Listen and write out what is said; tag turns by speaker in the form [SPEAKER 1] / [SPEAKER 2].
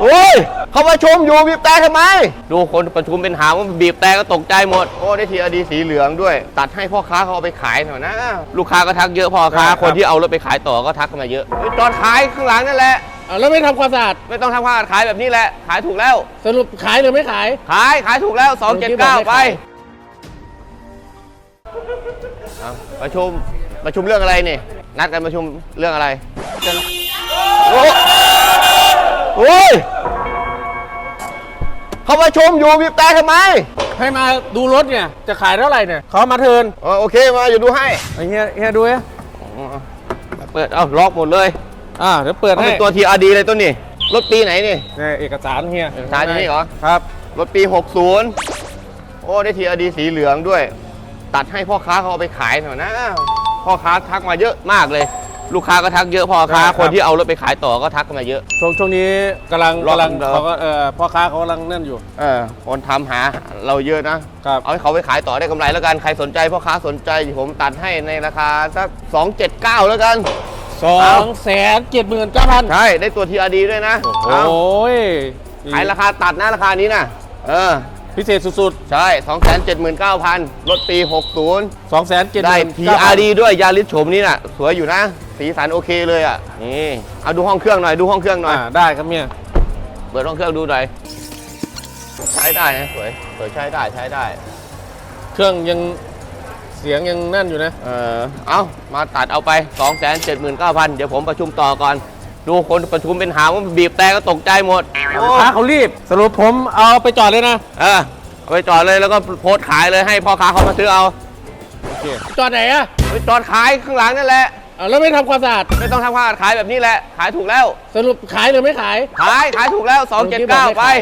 [SPEAKER 1] โอ้ยเขาประชุมอยู่บีบแต่ทำไม ดูคนประชุมเป็นหางว่าบีบแต่ก็ตกใจหมด โอ้ได้ทีอดีสีเหลืองด้วย ตัดให้พ่อค้าเขาเอาไปขายหน่อยนะ ลูกค้าก็ทักเยอะพ่อค้า
[SPEAKER 2] ครับ
[SPEAKER 1] คนที่เอารถไปขายต่อก็ทักเข้ามาเยอะเฮ้ยจอดขายข้างหลังนั่นแหละ
[SPEAKER 2] อะแล้วไม่ทำความสะอาด
[SPEAKER 1] ไม่ต้องทำความสะอาดขายแบบนี้แหละ ขายถูกแล้ว
[SPEAKER 2] สรุปขายหรือไม่ขาย
[SPEAKER 1] ขายขายถูกแล้ว
[SPEAKER 2] เมื่อกี้บอกไม่
[SPEAKER 1] 279 ไป
[SPEAKER 2] ขาย
[SPEAKER 1] เอาประชุมประชุมเรื่องอะไรนี่ นัดกันประชุมเรื่องอะไรโอ้ โอ้ย เขาประชุมอยู่บีบแต่ทำไม
[SPEAKER 2] ให้มาดูรถเนี่ย จะขายเท่าไหร่เนี่ยเขามาเทิร์น
[SPEAKER 1] อ๋อโอเคมาอยู่ดูให้
[SPEAKER 2] ไอ้เฮียเฮียดูเอ้
[SPEAKER 1] อ๋อเปิด เอาล็อกหมดเลย
[SPEAKER 2] อ่าเดี๋ยวเปิด
[SPEAKER 1] เขา
[SPEAKER 2] ให้
[SPEAKER 1] เป็นตัว TRD เลยตัวนี้รถปีไหนนี่
[SPEAKER 2] นี่เอกสารเฮีย
[SPEAKER 1] เอกสารอยู่นี่เหรอ
[SPEAKER 2] ครับ
[SPEAKER 1] รถปี 60 โอ้ ได้ TRD สีเหลืองด้วย ตัดให้พ่อค้าเขาเอาไปขายหน่อยนะ พ่อค้าทักมาเยอะมากเลย ลูกค้าก็ทักเยอะพ่อค้า
[SPEAKER 2] ครับ
[SPEAKER 1] คนที่เอารถไปขายต่อก็ทักมาเยอะ
[SPEAKER 2] ช่วงช่วงนี้กำลัง
[SPEAKER 1] รอบ
[SPEAKER 2] กำลัง
[SPEAKER 1] เดิม
[SPEAKER 2] เขาก็เออพ่อค้าเขากำลังนั่นอยู่
[SPEAKER 1] เออคนทำหาเราเยอะนะ
[SPEAKER 2] ครับ
[SPEAKER 1] เอาให้เขาไปขายต่อได้กำไรแล้วกัน ใครสนใจพ่อค้าสนใจผมตัดให้ในราคาสัก 279 แล้วกัน
[SPEAKER 2] สองแสนเจ็ดหมื่นเก้าพัน
[SPEAKER 1] ใช่ ได้ตัว TRD ด้วยนะ
[SPEAKER 2] โอ้
[SPEAKER 1] เอา
[SPEAKER 2] ย
[SPEAKER 1] ขายราคาตัดนะราคานี้นะเออ
[SPEAKER 2] พิเศษสุด
[SPEAKER 1] ใช่ 279,000 รถปี60
[SPEAKER 2] ๆสองแสนเจ็ดห
[SPEAKER 1] ได้
[SPEAKER 2] มื่น
[SPEAKER 1] TRD ด้วยยาริสโฉมนี้น่ะ สวยอยู่นะ สีสันโอเคเลยอะ นี่เอาดูห้องเครื่องหน่อย ดูห้องเครื่องหน่อย
[SPEAKER 2] อ่าได้ครับเนี่ย
[SPEAKER 1] เปิดห้องเครื่องดูหน่อย ใช้ได้นะสวยสวยใช้ได้ใช้ได้
[SPEAKER 2] เครื่องยังเสียงยังนั่นอยู่นะ
[SPEAKER 1] เออเอามาตัดเอาไป 279,000 เดี๋ยวผมประชุมต่อก่อน ดูคนประชุมเป็นหางว่าบีบแต่ก็ตกใจหมดโอ้
[SPEAKER 2] ลูกค้าเขารีบ สรุปผมเอาไปจอดเลยนะ
[SPEAKER 1] เออเอาไปจอดเลยแล้วก็โพสต์ขายเลยให้พ่อค้าเขามาซื้อเอา
[SPEAKER 2] โอเคจอดไหนอะ
[SPEAKER 1] ไปจอดขายข้างหลังนั่นแหละ
[SPEAKER 2] อะแล้วไม่ทำความสะอาด
[SPEAKER 1] ไม่ต้องทำความสะอาดขายแบบนี้แหละ ขายถูกแล้ว
[SPEAKER 2] สรุปขายหรือไม่ขาย
[SPEAKER 1] ขายขายถูกแล้ว
[SPEAKER 2] เมื่อกี้บอกไม่
[SPEAKER 1] 279 ไป
[SPEAKER 2] ขาย